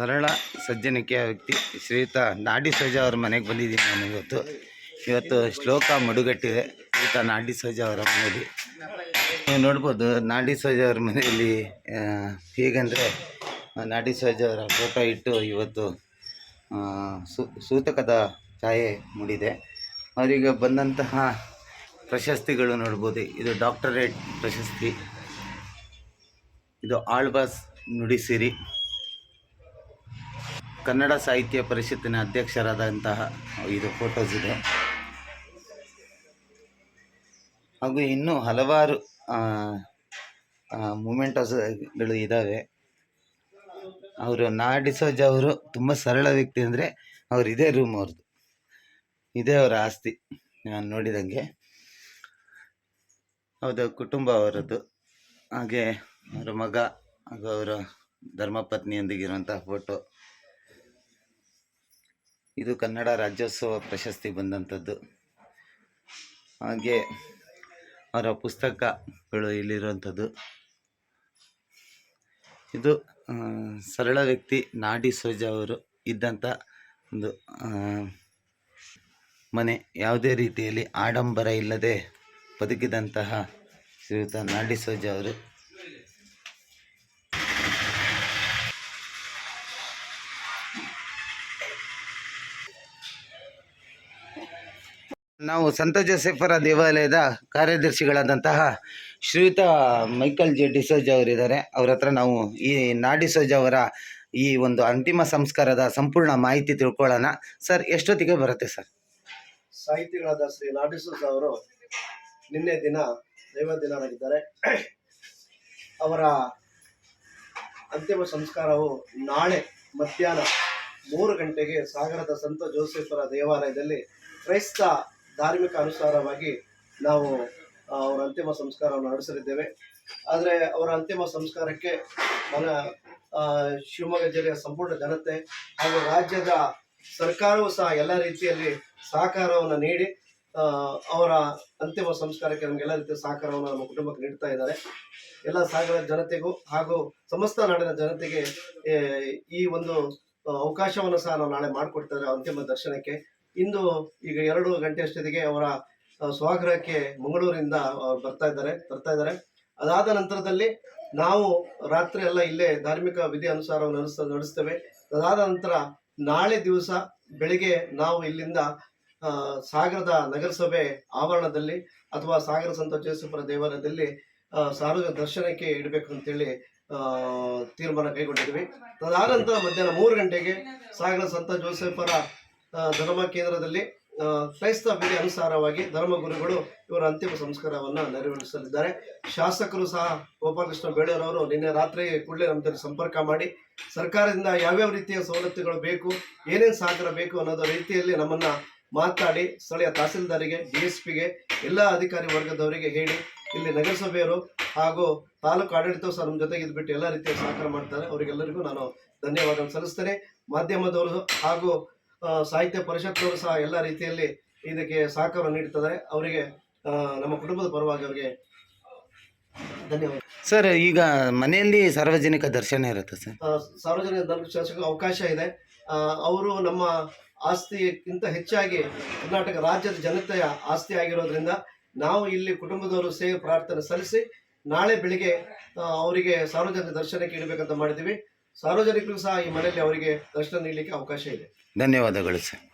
ಸರಳ, ಸಜ್ಜನಿಕೆಯ ವ್ಯಕ್ತಿ ಶ್ರೀಯುತ ನಾಡಿ ಸೋಜ ಅವ್ರ ಮನೆಗೆ ಬಂದಿದ್ದೀನಿ ನಾನು ಇವತ್ತು. ಇವತ್ತು ಶ್ಲೋಕ ಮಡುಗಟ್ಟಿದೆ. ಶ್ರೀಯುತ ನಾಡಿ ಸೋಜ ಅವರ ಮನೆಯಲ್ಲಿ. ನೀವು ನೋಡ್ಬೋದು ನಾಡಿ ಸೋಜ ಅವ್ರ ಮನೆಯಲ್ಲಿ ಹೇಗೆಂದರೆ ನಾಡಿ ಸೋಜ ಅವರ ಫೋಟೋ ಇಟ್ಟು ಇವತ್ತು ಸೂತಕದ ಛಾಯೆ ಮೂಡಿದೆ. ಅವರಿಗೆ ಬಂದಂತಹ ಪ್ರಶಸ್ತಿಗಳು ನೋಡ್ಬೋದು. ಇದು ಡಾಕ್ಟರೇಟ್ ಪ್ರಶಸ್ತಿ. ಇದು ಆಳ್ಬಾಸ್ ನುಡಿಸಿರಿ. ಕನ್ನಡ ಸಾಹಿತ್ಯ ಪರಿಷತ್ತಿನ ಅಧ್ಯಕ್ಷರಾದಂತಹ ಇದು ಫೋಟೋಸ್ ಇದೆ. ಹಾಗೂ ಇನ್ನೂ ಹಲವಾರು ಮೂಮೆಂಟಸ್ಗಳು ಇದ್ದಾವೆ ಅವರು ನಾಡಿಸೋಜ್ ಅವರು ತುಂಬ ಸರಳ ವ್ಯಕ್ತಿ ಅಂದರೆ ಅವ್ರು ಇದೇ ರೂಮ್ ಅವ್ರದ್ದು ಇದೇ ಅವರ ಆಸ್ತಿ, ನಾನು ನೋಡಿದಂಗೆ. ಹೌದು, ಕುಟುಂಬ ಅವರದ್ದು. ಹಾಗೆ ಅವರ ಮಗ ಹಾಗೂ ಅವರ ಧರ್ಮಪತ್ನಿಯೊಂದಿಗಿರುವಂಥ ಫೋಟೋ ಇದು ಕನ್ನಡ ರಾಜ್ಯೋತ್ಸವ ಪ್ರಶಸ್ತಿ ಬಂದಂಥದ್ದು. ಹಾಗೆ ಅವರ ಪುಸ್ತಕಗಳು ಇಲ್ಲಿರುವಂಥದ್ದು. ಇದು ಸರಳ ವ್ಯಕ್ತಿ ನಾಡಿ ಸೋಜಾ ಅವರು ಇದ್ದಂಥ ಒಂದು ಮನೆ. ಯಾವುದೇ ರೀತಿಯಲ್ಲಿ ಆಡಂಬರ ಇಲ್ಲದೆ ಬದುಕಿದಂತಹ ಶ್ರೀಯುತ ನಾಡಿ ಸೋಜಾ ಅವರು ನಾವು ಸಂತ ಜೋಸೆಫರ ದೇವಾಲಯದ ಕಾರ್ಯದರ್ಶಿಗಳಾದಂತಹ ಶ್ರೀಯುತ ಮೈಕಲ್ ಜೆ ಡಿಸೋಜ ಅವರಿದ್ದಾರೆ. ಅವ್ರ ಹತ್ರ ನಾವು ಈ ನಾಡಿಸೋಜ ಅವರ ಈ ಒಂದು ಅಂತಿಮ ಸಂಸ್ಕಾರದ ಸಂಪೂರ್ಣ ಮಾಹಿತಿ ತಿಳ್ಕೊಳ್ಳೋಣ. ಸರ್, ಎಷ್ಟೊತ್ತಿಗೆ ಬರುತ್ತೆ ಸರ್? ಸಾಹಿತಿಗಳಾದ ಶ್ರೀ ನಾಡಿಸೋಜ ಅವರು ನಿನ್ನೆ ದಿನ ದೈವ ದಿನರಾಗಿದ್ದಾರೆ ಅವರ ಅಂತಿಮ ಸಂಸ್ಕಾರವು ನಾಳೆ ಮಧ್ಯಾಹ್ನ ಮೂರು ಗಂಟೆಗೆ ಸಾಗರದ ಸಂತ ಜೋಸೆಫರ ದೇವಾಲಯದಲ್ಲಿ ಕ್ರೈಸ್ತ ಧಾರ್ಮಿಕ ಅನುಸಾರವಾಗಿ ನಾವು ಅವರ ಅಂತಿಮ ಸಂಸ್ಕಾರವನ್ನು ನಡೆಸಲಿದ್ದೇವೆ. ಆದರೆ ಅವರ ಅಂತಿಮ ಸಂಸ್ಕಾರಕ್ಕೆ ಮನ ಶಿವಮೊಗ್ಗ ಜಿಲ್ಲೆಯ ಸಂಪೂರ್ಣ ಜನತೆ ಹಾಗೂ ರಾಜ್ಯದ ಸರ್ಕಾರವು ಸಹ ಎಲ್ಲ ರೀತಿಯಲ್ಲಿ ಸಹಕಾರವನ್ನು ನೀಡಿ ಅವರ ಅಂತಿಮ ಸಂಸ್ಕಾರಕ್ಕೆ ನಮಗೆಲ್ಲ ರೀತಿಯ ಸಹಕಾರವನ್ನು ನಮ್ಮ ಕುಟುಂಬಕ್ಕೆ ನೀಡ್ತಾ ಇದ್ದಾರೆ. ಎಲ್ಲ ಸಾಗರ ಜನತೆಗೂ ಹಾಗೂ ಸಮಸ್ತ ನಾಡಿನ ಜನತೆಗೆ ಈ ಒಂದು ಅವಕಾಶವನ್ನು ಸಹ ನಾವು ನಾಳೆ ಮಾಡಿಕೊಡ್ತಾರೆ ಅಂತಿಮ ದರ್ಶನಕ್ಕೆ ಇಂದು ಈಗ ಎರಡು ಗಂಟೆ ಅಷ್ಟೊತ್ತಿಗೆ ಅವರ ಸ್ವಾಗ್ರಹಕ್ಕೆ ಮಂಗಳೂರಿಂದ ಬರ್ತಾ ಇದ್ದಾರೆ ಬರ್ತಾ ಇದ್ದಾರೆ. ಅದಾದ ನಂತರದಲ್ಲಿ ನಾವು ರಾತ್ರಿ ಎಲ್ಲ ಇಲ್ಲೇ ಧಾರ್ಮಿಕ ವಿಧಿ ಅನುಸಾರವನ್ನು ನಡೆಸ್ತಾ, ನಡೆಸ್ತೇವೆ. ಅದಾದ ನಂತರ ನಾಳೆ ದಿವಸ ಬೆಳಿಗ್ಗೆ ನಾವು ಇಲ್ಲಿಂದ ಸಾಗರದ ನಗರಸಭೆ ಆವರಣದಲ್ಲಿ ಅಥವಾ ಸಾಗರ ಸಂತ ಜೋಸೆಫರ ದೇವಾಲಯದಲ್ಲಿ ಸಾರ್ವಜನಿಕ ದರ್ಶನಕ್ಕೆ ಇಡಬೇಕು ಅಂತೇಳಿ ತೀರ್ಮಾನ ಕೈಗೊಂಡಿದ್ವಿ ನಂತರ ಮಧ್ಯಾಹ್ನ ಮೂರು ಗಂಟೆಗೆ ಸಾಗರ ಸಂತ ಜೋಸೆಫರ ಧರ್ಮ ಕೇಂದ್ರದಲ್ಲಿ ಕ್ರೈಸ್ತ ವಿಧಿ ಅನುಸಾರವಾಗಿ ಧರ್ಮಗುರುಗಳು ಇವರ ಅಂತಿಮ ಸಂಸ್ಕಾರವನ್ನ ನೆರವೇರಿಸಲಿದ್ದಾರೆ. ಶಾಸಕರು ಸಹ ಗೋಪಾಲಕೃಷ್ಣ ಬೇಳೂರವರು ನಿನ್ನೆ ರಾತ್ರಿ ಕೂಡಲೇ ನಮ್ಮ ಸಂಪರ್ಕ ಮಾಡಿ, ಸರ್ಕಾರದಿಂದ ಯಾವ್ಯಾವ ರೀತಿಯ ಸವಲತ್ತುಗಳು ಬೇಕು, ಏನೇನು ಸಹಕಾರ ಬೇಕು ಅನ್ನೋದ ರೀತಿಯಲ್ಲಿ ನಮ್ಮನ್ನ ಮಾತಾಡಿ, ಸ್ಥಳೀಯ ತಹಸೀಲ್ದಾರಿಗೆ, ಡಿ ಎಸ್ ಪಿಗೆ, ಎಲ್ಲ ಅಧಿಕಾರಿ ವರ್ಗದವರಿಗೆ ಹೇಳಿ, ಇಲ್ಲಿ ನಗರಸಭೆಯವರು ಹಾಗೂ ತಾಲೂಕು ಆಡಳಿತವು ಸಹ ನಮ್ಮ ಜೊತೆಗೆ ಇದ್ಬಿಟ್ಟು ಎಲ್ಲ ರೀತಿಯ ಸಹಕಾರ ಮಾಡ್ತಾರೆ. ಅವರಿಗೆಲ್ಲರಿಗೂ ನಾನು ಧನ್ಯವಾದ ಸಲ್ಲಿಸ್ತೇನೆ. ಮಾಧ್ಯಮದವರು ಹಾಗೂ ಸಾಹಿತ್ಯ ಪರಿಷತ್ನವರು ಸಹ ಎಲ್ಲ ರೀತಿಯಲ್ಲಿ ಇದಕ್ಕೆ ಸಹಕಾರ ನೀಡುತ್ತಿದ್ದಾರೆ ಅವರಿಗೆ ನಮ್ಮ ಕುಟುಂಬದ ಪರವಾಗಿ ಅವರಿಗೆ ಧನ್ಯವಾದ. ಸರ್ ಈಗ ಮನೆಯಲ್ಲಿ ಸಾರ್ವಜನಿಕ ದರ್ಶನ ಇರುತ್ತೆ ಸರ್. ಸಾರ್ವಜನಿಕ ದರ್ಶನಕ್ಕೆ ಅವಕಾಶ ಇದೆ. ಅವರು ನಮ್ಮ ಆಸ್ತಿಗಿಂತ ಹೆಚ್ಚಾಗಿ ಕರ್ನಾಟಕ ರಾಜ್ಯದ ಜನತೆಯ ಆಸ್ತಿ ಆಗಿರೋದ್ರಿಂದ ನಾವು ಇಲ್ಲಿ ಕುಟುಂಬದವರು ಸೇವೆ ಪ್ರಾರ್ಥನೆ ಸಲ್ಲಿಸಿ ನಾಳೆ ಬೆಳಿಗ್ಗೆ ಅವರಿಗೆ ಸಾರ್ವಜನಿಕ ದರ್ಶನಕ್ಕೆ ಇಡಬೇಕಂತ ಮಾಡಿದ್ದೀವಿ. ಸಾರ್ವಜನಿಕರಿಗೂ ಸಹ ಈ ಮನೆಯಲ್ಲಿ ಅವರಿಗೆ ದರ್ಶನ ನೀಡಲಿಕ್ಕೆ ಅವಕಾಶ ಇದೆ. ಧನ್ಯವಾದಗಳು ಸರ್.